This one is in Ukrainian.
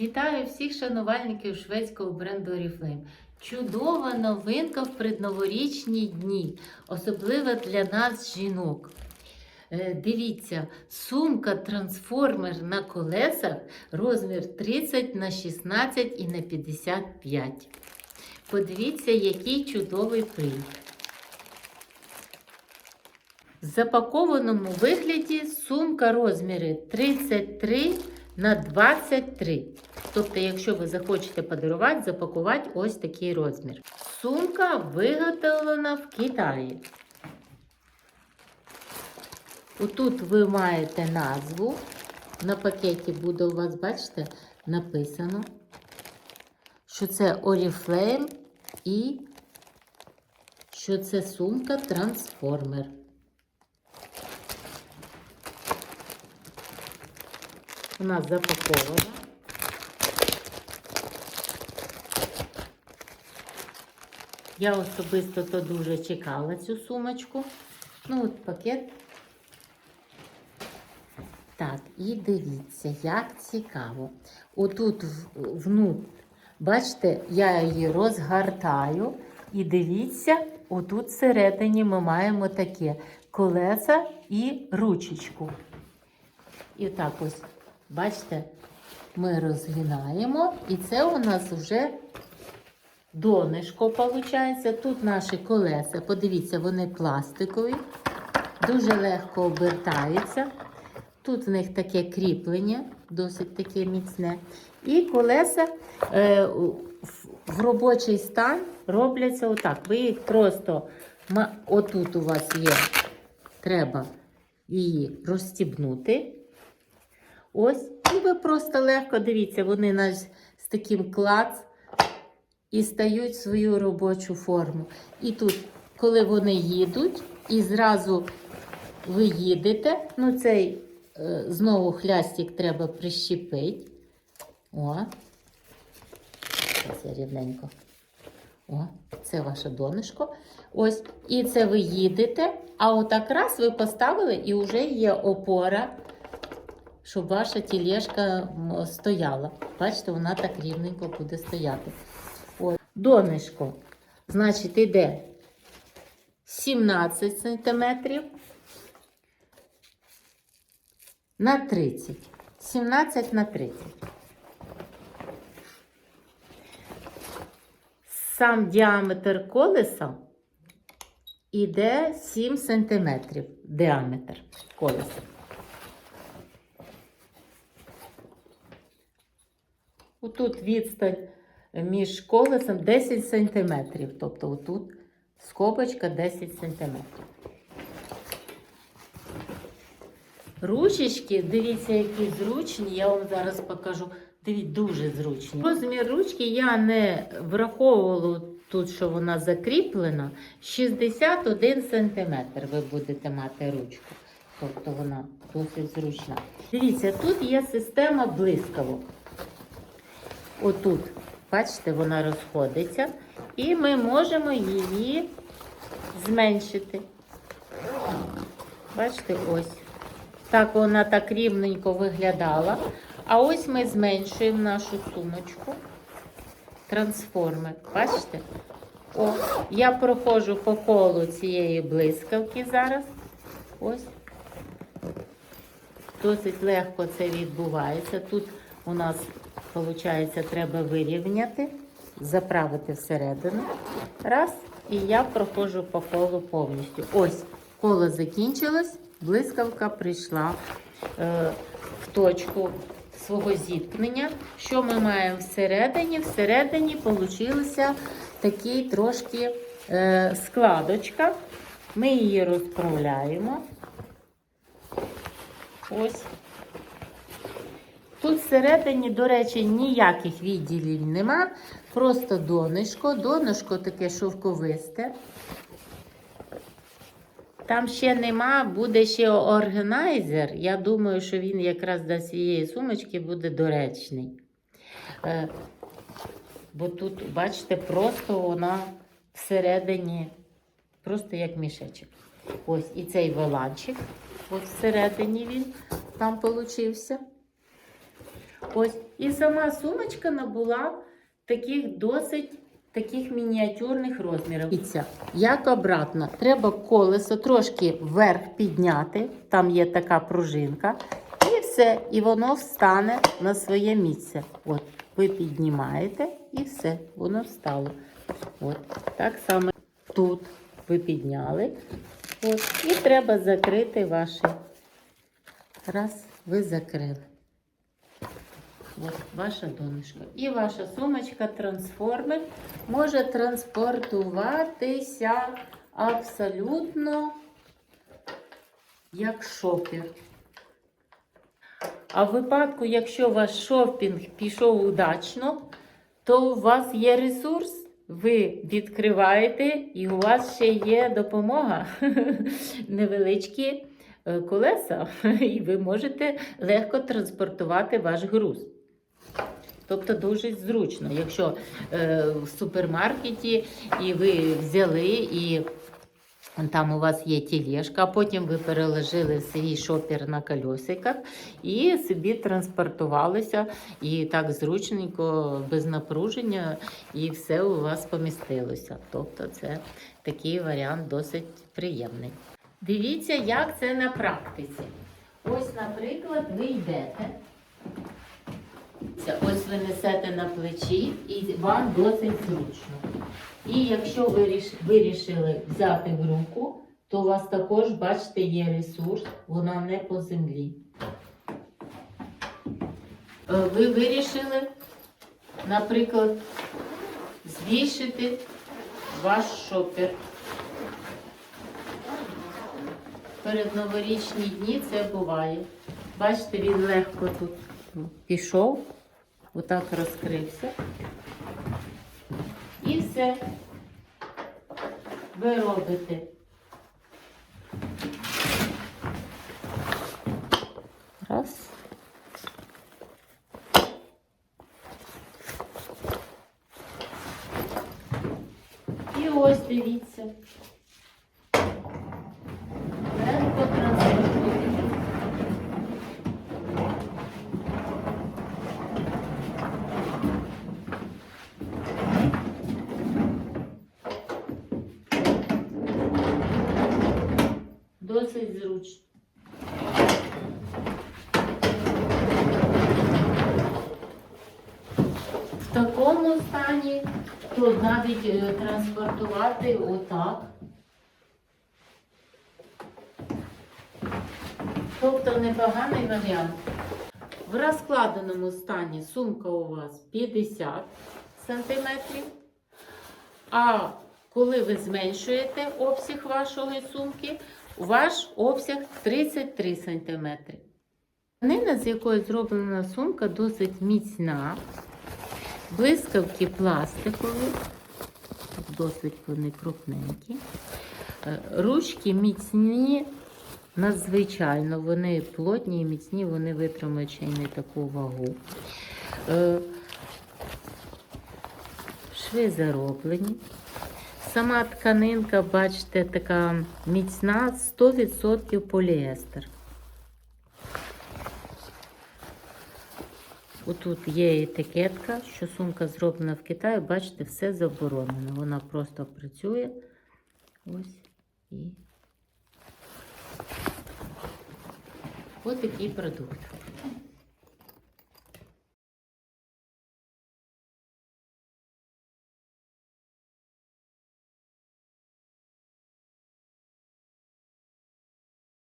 Вітаю всіх шанувальників шведського бренду Oriflame. Чудова новинка в предноворічні дні, особливо для нас, жінок. Е, Дивіться, сумка трансформер на колесах розмір 30 на 16 і на 55. Подивіться, який чудовий принт. В запакованому вигляді сумка розміри 33 на 23. Тобто, якщо ви захочете подарувати, запакувати ось такий розмір. Сумка виготовлена в Китаї. Отут ви маєте назву. На пакеті буде у вас, бачите, написано, що це Oriflame і що це сумка трансформер. Вона запакована. Я особисто то дуже чекала цю сумочку. Ну, от пакет. Так, і дивіться, як цікаво. Отут внут, бачите, я її розгортаю. І дивіться, отут всередині ми маємо таке колеса і ручечку. І так ось, бачите, ми розгинаємо, і це у нас вже донишко виходить. Тут наші колеса, подивіться, вони пластикові, дуже легко обертаються. Тут в них таке кріплення, досить таке міцне. І колеса е, в, робочий стан робляться отак. Ви їх просто, отут у вас є, треба її розстібнути. Ось, і ви просто легко дивіться, вони з таким клац і стають в свою робочу форму. І тут, коли вони їдуть, і зразу ви їдете, ну цей е, знову хлястик треба прищепити. О, я рівненько. О, це ваше донышко. Ось, і це ви їдете, а отак раз ви поставили, і вже є опора щоб ваша тілешка стояла. Бачите, вона так рівненько буде стояти. От. Донишко, значить, іде 17 см на 30. 17 на 30. Сам діаметр колеса іде 7 см діаметр колеса. Отут відстань між колесом 10 см. Тобто отут скобочка 10 см. Ручечки, дивіться, які зручні, я вам зараз покажу. Дивіться, дуже зручні. Розмір ручки я не враховувала тут, що вона закріплена. 61 см ви будете мати ручку. Тобто вона досить зручна. Дивіться, тут є система блискавок. Отут, бачите, вона розходиться, і ми можемо її зменшити. Бачите, ось. Так вона так рівненько виглядала. А ось ми зменшуємо нашу сумочку. Трансформер. Бачите? О, я проходжу по колу цієї блискавки зараз. Ось. Досить легко це відбувається. Тут у нас, виходить, треба вирівняти, заправити всередину. Раз, і я проходжу по колу повністю. Ось, коло закінчилось, блискавка прийшла е, в точку свого зіткнення. Що ми маємо всередині? Всередині вийшла такий трошки е, складочка. Ми її розправляємо. Ось. Тут всередині, до речі, ніяких відділів нема. Просто донишко. Донишко таке шовковисте. Там ще нема, буде ще органайзер. Я думаю, що він якраз до цієї сумочки буде доречний. Е, бо тут, бачите, просто вона всередині, просто як мішечок. Ось і цей воланчик. Ось всередині він там получився. Ось. І сама сумочка набула таких досить таких мініатюрних розмірів. Як обратно, треба колесо трошки вверх підняти, там є така пружинка, і все, і воно встане на своє місце. От, ви піднімаєте і все, воно встало. От, так само тут ви підняли. От, і треба закрити ваші. Раз, ви закрили. От ваша донышко. І ваша сумочка трансформер може транспортуватися абсолютно як шопер. А в випадку, якщо ваш шопінг пішов удачно, то у вас є ресурс, ви відкриваєте, і у вас ще є допомога. Невеличкі е, колеса, і ви можете легко транспортувати ваш груз. Тобто дуже зручно, якщо е, в супермаркеті і ви взяли і там у вас є тілешка, потім ви переложили свій шопер на колесиках і собі транспортувалися, і так зручненько, без напруження, і все у вас помістилося. Тобто це такий варіант досить приємний. Дивіться, як це на практиці. Ось, наприклад, ви йдете. Це Ось ви несете на плечі і вам досить зручно. І якщо ви вирішили взяти в руку, то у вас також, бачите, є ресурс, вона не по землі. Е, Ви вирішили, наприклад, збільшити ваш шопер. Перед новорічні дні це буває. Бачите, він легко тут пішов, отак розкрився. І все ви робите. Раз. І ось дивіться. Легко транспортуєте. Досить зручно. В такому стані то навіть е, транспортувати отак. Тобто непоганий варіант. В розкладеному стані сумка у вас 50 сантиметрів. А коли ви зменшуєте обсяг вашої сумки, ваш обсяг 33 см. Тканина, з якої зроблена сумка, досить міцна. Блискавки пластикові, досить вони крупненькі. Е, Ручки міцні, надзвичайно, вони плотні і міцні, вони витримують ще й не таку вагу. Е, Шви зароблені. Сама тканинка, бачите, така міцна, 100% поліестер. Отут є етикетка, що сумка зроблена в Китаї, бачите, все заборонено. Вона просто працює. Ось і ось такий продукт.